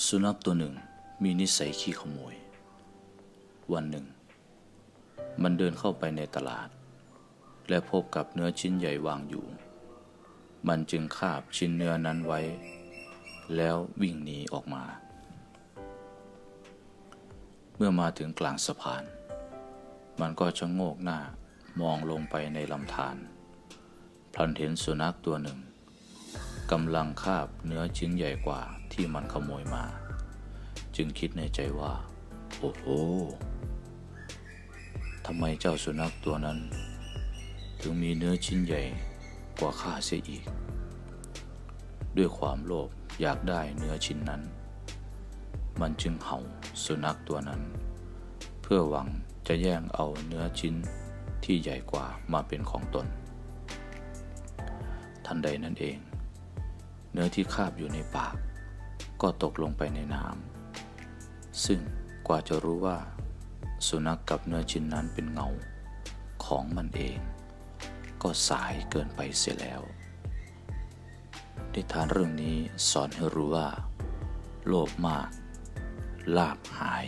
สุนัขตัวหนึ่งมีนิสัยขี้ขโมย วันหนึ่ง มันเดินเข้าไปในตลาด และพบกับเนื้อชิ้นใหญ่วางอยู่ มันจึงคาบชิ้นเนื้อนั้นไว้ แล้ววิ่งหนีออกมา เมื่อมาถึงกลางสะพาน มันก็ชะโงกหน้ามองลงไปในลำธารพลันเห็นสุนัขตัวหนึ่งกำลังคาบเนื้อชิ้นใหญ่กว่า ที่มันขโมยมา จึงคิดในใจว่า โอ้โหทำไมเจ้าสุนัขตัวนั้น ถึงมีเนื้อชิ้นใหญ่กว่าข้าเสียอีก ด้วยความโลภอยากได้เนื้อชิ้นนั้น มันจึงเห่าสุนัขตัวนั้น เพื่อหวังจะแย่งเอาเนื้อชิ้นที่ใหญ่กว่ามาเป็นของตน ทันใดนั้นเอง เนื้อที่คาบอยู่ในปาก ก็ตกลงไปในน้ำซึ่งกว่าจะรู้ว่า สุนัขกกับเนื้อชิ้นนั้นเป็นเงาของมันเอง ก็สายเกินไปเสียแล้วนิทานเรื่องนี้สอนให้รู้ว่า โลภมาก ลาบหาย